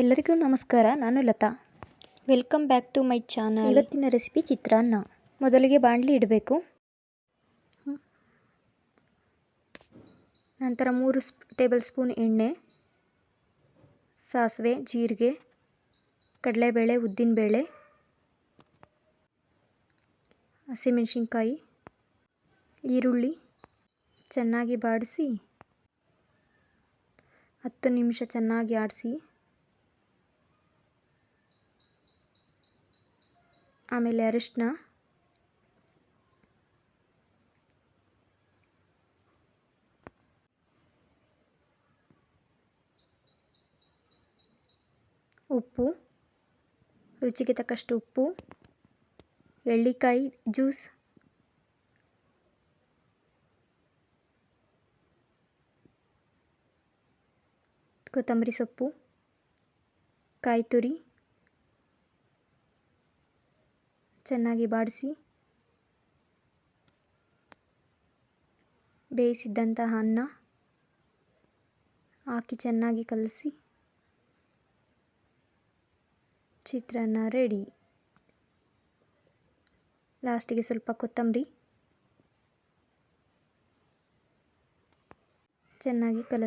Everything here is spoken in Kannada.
ಎಲ್ಲರಿಗೂ ನಮಸ್ಕಾರ ನಾನು Latha. Welcome back to my channel. ಇವತ್ತಿನ ರೆಸಿಪಿ ಚಿತ್ರಾನ್ನ. ಮೊದಲಿಗೆ ಬಾಣಲಿ ಇಡಬೇಕು. ನಂತರ ಮೂರು ಟೇಬಲ್ ಸ್ಪೂನ್ ಎಣ್ಣೆ ಸಾಸಿವೆ ಜೀರಿಗೆ ಕಡಲೆಬೇಳೆ ಉದ್ದಿನಬೇಳೆ ಹಸಿಮೆಣಸಿನ್ಕಾಯಿ ಈರುಳ್ಳಿ ಚೆನ್ನಾಗಿ ಬಾಡಿಸಿ ಹತ್ತು ನಿಮಿಷ ಚೆನ್ನಾಗಿ ಆಡಿಸಿ ಆಮೇಲೆ ಅರಿಶಿನ ಉಪ್ಪು. ರುಚಿಗೆ ತಕ್ಕಷ್ಟು ಉಪ್ಪು. ಎಳ್ಳಿಕಾಯಿ ಜ್ಯೂಸ್. ಕೊತ್ತಂಬರಿ ಸೊಪ್ಪು. ಕಾಯಿ ತುರಿ ಚೆನ್ನಾಗಿ ಬಾಡಿಸಿ ಬೇಯಿಸಿದ್ದಂತಹ ಅನ್ನ ಹಾಕಿ ಚೆನ್ನಾಗಿ ಕಲಸಿ ಚಿತ್ರಾನ್ನ ರೆಡಿ. ಲಾಸ್ಟಿಗೆ ಸ್ವಲ್ಪ ಕೊತ್ತಂಬರಿ ಚೆನ್ನಾಗಿ ಕಲಸಿ